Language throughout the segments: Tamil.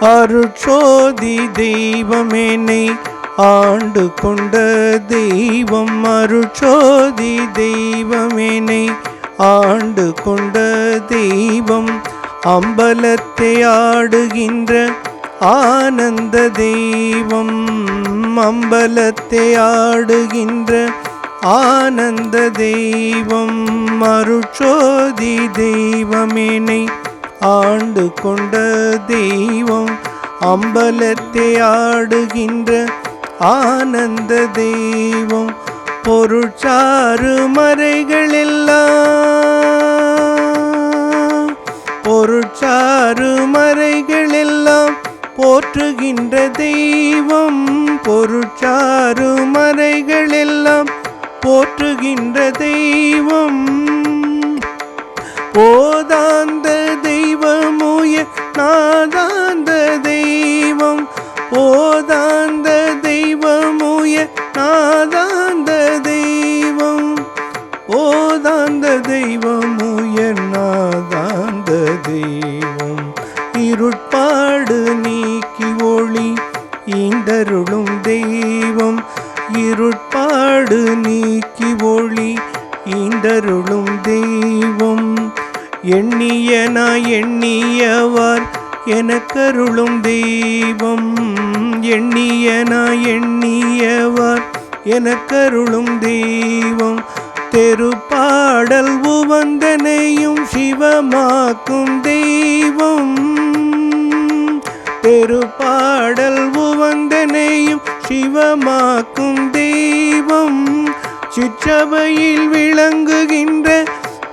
அருட்சோதி தெய்வமேனை ஆண்டு கொண்ட தெய்வம். அருட்சோதி தெய்வமேனை ஆண்டு கொண்ட தெய்வம். அம்பலத்தை ஆடுகின்ற ஆனந்த தெய்வம். அம்பலத்தை ஆடுகின்ற ஆனந்த தெய்வம். அருட்சோதி தெய்வமேனை ஆண்டு கொண்ட தெய்வம் அம்பலத்தை ஆடுகின்ற ஆனந்த தெய்வம் பொருட்சாறு மறைகளெல்லாம் பொருட்சாறு மறைகளெல்லாம் போற்றுகின்ற தெய்வம் பொருட்சாறு மறைகளெல்லாம் போற்றுகின்ற தெய்வம். போதாந்த நாதாந்த தெய்வம் போதாந்த தெய்வமுய நாதாந்த தெய்வம் போதாந்த தெய்வமுய நாதாந்த தெய்வம். இருட்பாடு நீக்கி ஒளி ஈந்தருளும் தெய்வம் இருட்பாடு நீக்கி ஒளி ஈந்தருளும் தெய்வம். எண்ணிய நான் எண்ணியவார் எனக்கருளும் தெய்வம். எண்ணிய நான் எண்ணியவார் எனக்கருளும் தெய்வம். தெருப்பாடல் உவந்தனையும் சிவமாக்கும் தெய்வம். தெருப்பாடல் உவந்தனையும் சிவமாக்கும் தெய்வம். சிற்றவையில் விளங்குகின்ற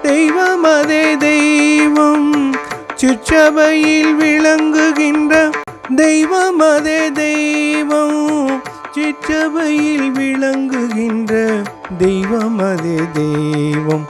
தெய்வம் அதே தெய்வம். சிற்றபையில் விளங்குகின்ற தெய்வம் அதே தெய்வம். சிற்றபையில் விளங்குகின்ற தெய்வம் அதே தெய்வம்.